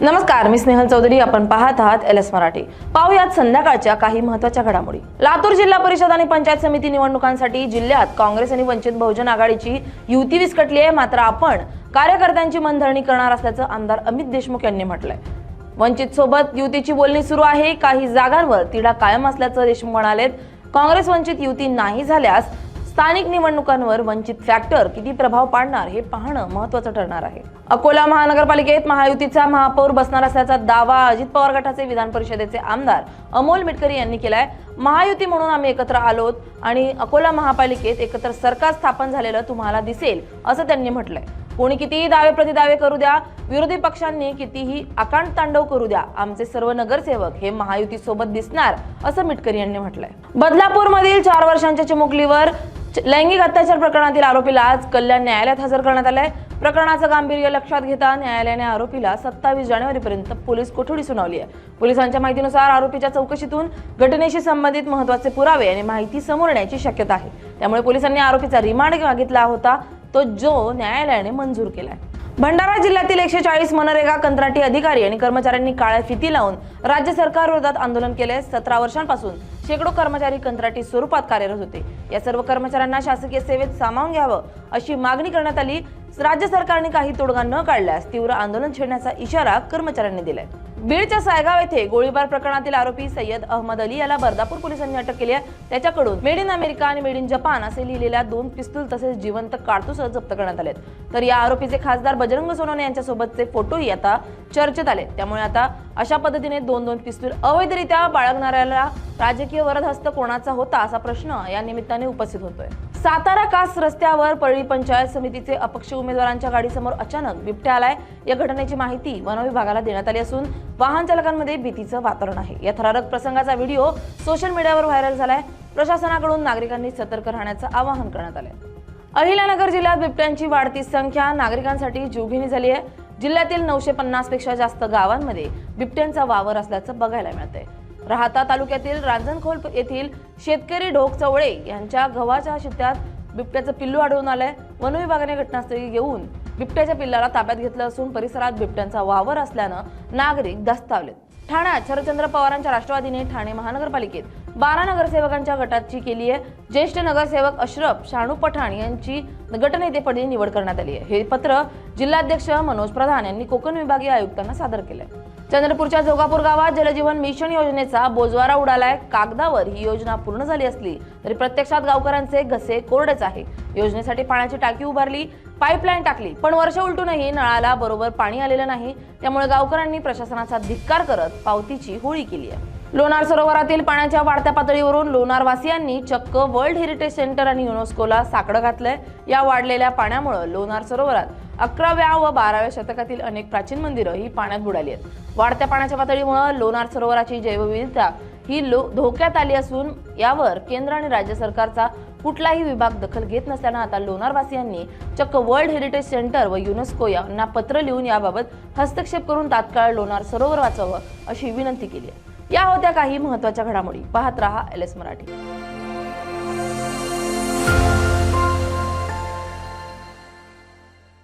नमस्कार मी स्नेहल चौधरी. आपण पाहत आहात एल एस मराठी. पाहुयात संध्याकाळच्या काही महत्त्वाच्या घडामोडी. लातूर जिल्हा परिषद आणि पंचायत समिती निवडणुकांसाठी जिल्ह्यात काँग्रेस आणि वंचित बहुजन आघाडीची युती विस्कटली आहे. मात्र आपण कार्यकर्त्यांची मनधरणी करणार असल्याचं आमदार अमित देशमुख यांनी म्हटलंय. वंचित सोबत युतीची बोलणी सुरू आहे. काही जागांवर तिढा कायम असल्याचं देशमुख म्हणालेत. काँग्रेस वंचित युती नाही झाल्यास स्थानिक निवडणुकांवर वंचित फॅक्टर किती प्रभाव पाडणार हे पाहणं महत्वाचं ठरणार आहे. अकोला महानगरपालिकेत महायुतीचा महापौर बसणार असल्याचा दावा अजित पवार गटाचे विधान परिषदेचे आमदार अमोल मिटकरी यांनी केलाय. महायुती म्हणून आम्ही एकत्र आलोत आणि अकोला महापालिकेत एकत्र सरकार स्थापन झालेलं तुम्हाला दिसेल असं त्यांनी म्हटलंय. कोणी कितीही दावे प्रतिदावे करू द्या विरोधी पक्षांनी कितीही आकांड तांडव करू द्या आमचे सर्व नगरसेवक हे महायुती सोबत दिसणार असं मिटकरी यांनी म्हटलंय. बदलापूर मधील चार वर्षांच्या चिमुकलीवर लैंगिक अत्याचार प्रकरणातील आरोपीला आज कल्याण न्यायालयात हजर करण्यात आलंय. प्रकरणाचं गांभीर्य लक्षात घेता न्यायालयाने आरोपीला सत्तावीस जानेवारीपर्यंत पोलीस कोठडी सुनावली आहे. पोलिसांच्या माहितीनुसार आरोपीच्या चौकशीतून घटनेशी संबंधित महत्त्वाचे पुरावे आणि माहिती समोर येण्याची शक्यता आहे. त्यामुळे पोलिसांनी आरोपीचा रिमांड मागितला होता तो जो न्यायालयाने मंजूर केलाय. भंडारा जिल्ह्यातील एकशे चाळीस मनरेगा कंत्राटी अधिकारी आणि कर्मचाऱ्यांनी काळ्या फिती लावून राज्य सरकार विरोधात आंदोलन केले सतरा वर्षांपासून शेकडो कर्मचारी कंत्राटी स्वरूपात कार्यरत होते. या सर्व कर्मचाऱ्यांना शासकीय सेवेत सामावून घ्यावं अशी मागणी करण्यात आली. राज्य सरकारने काही तोडगा न काढल्यास तीव्र आंदोलन छेडण्याचा इशारा कर्मचाऱ्यांनी दिलाय. बीडच्या सायगाव येथे गोळीबार प्रकरणातील आरोपी सय्यद अहमद अली याला बर्दापूर पोलिसांनी अटक केली आहे. त्याच्याकडून मेड इन अमेरिका आणि मेड इन जपान असे लिहिलेल्या दोन पिस्तूल तसेच जिवंत कारतूस जप्त करण्यात आलेत. तर या आरोपीचे खासदार बजरंग सोनवणे यांच्यासोबतचे फोटोही आता चर्चेत आले. त्यामुळे आता अशा पद्धतीने दोन दोन पिस्तूल अवैधरित्या बाळगणाऱ्याला राजकीय वरदहस्त कोणाचा होता असा प्रश्न या निमित्ताने उपस्थित होतोय. सातारा कास रस्त्यावर परळी पंचायत समितीचे अपक्ष उमेदवारांच्या गाडीसमोर अचानक बिबट्या आलाय. या घटनेची माहिती वनविभागाला देण्यात आली असून वाहन चालकांमध्ये भीतीचं वातावरण आहे. या थरारक प्रसंगाचा व्हिडिओ सोशल मीडियावर व्हायरल झालाय. प्रशासनाकडून नागरिकांनी सतर्क राहण्याचं आवाहन करण्यात आलंय. अहिल्यानगर जिल्ह्यात बिबट्यांची वाढती संख्या नागरिकांसाठी जीवघेणी झाली आहे. जिल्ह्यातील नऊशे पन्नासपेक्षा जास्त गावांमध्ये बिबट्यांचा वावर असल्याचं बघायला मिळतंय. राहता तालुक्यातील रांजणखोल येथील शेतकरी ढोक चवळे यांच्या गव्हाच्या शित्यात बिबट्याचं पिल्लू आढळून आलंय. वन विभागाने घटनास्थळी येऊन बिबट्याच्या पिल्लाला ताब्यात घेतलं असून परिसरात बिबट्यांचा वावर असल्यानं नागरिक दस्तावलेत ठाण्यात शरदचंद्र पवारांच्या राष्ट्रवादीने ठाणे महानगरपालिकेत बारा नगरसेवकांच्या गटाची केली आहे. ज्येष्ठ नगरसेवक अशरफ शाणू पठाण यांची गटनेतेपदी निवड करण्यात आली आहे. हे पत्र जिल्हाध्यक्ष मनोज प्रधान यांनी कोकण विभागीय आयुक्तांना सादर केलंय. चंद्रपूरच्या जोगापूर गावात जलजीवन मिशन योजनेचा बोजवारा उडालाय. कागदावर ही योजना पूर्ण झाली असली तरी प्रत्यक्षात गावकऱ्यांचे घसे कोरडेच आहे. योजनेसाठी पाण्याची टाकी उभारली पाईपलाईन टाकली पण वर्ष उलटूनही नळाला बरोबर पाणी आलेलं नाही. त्यामुळे गावकऱ्यांनी प्रशासनाचा धिक्कार करत पावतीची होळी केली आहे. लोणार सरोवरातील पाण्याच्या वाढत्या पातळीवरून लोणारवासियांनी चक्क वर्ल्ड हेरिटेज सेंटर आणि युनेस्कोला साकडं घातलंय. या वाढलेल्या पाण्यामुळे लोणार सरोवरात अकराव्या व बाराव्या शतकातील अनेक प्राचीन मंदिरं ही पाण्यात बुडाली आहेत. वाढत्या पाण्याच्या पातळीमुळे लोणार सरोवराची जैवविविधता ही लो धोक्यात आली असून यावर केंद्र आणि राज्य सरकारचा कुठलाही विभाग दखल घेत नसल्यानं आता लोणारवासियांनी चक्क वर्ल्ड हेरिटेज सेंटर व युनेस्को यांना पत्र लिहून याबाबत हस्तक्षेप करून तात्काळ लोणार सरोवर वाचवावं अशी विनंती केली आहे. या होत्या काही महत्त्वाच्या घडामोडी. पाहत रहा एल एस मराठी.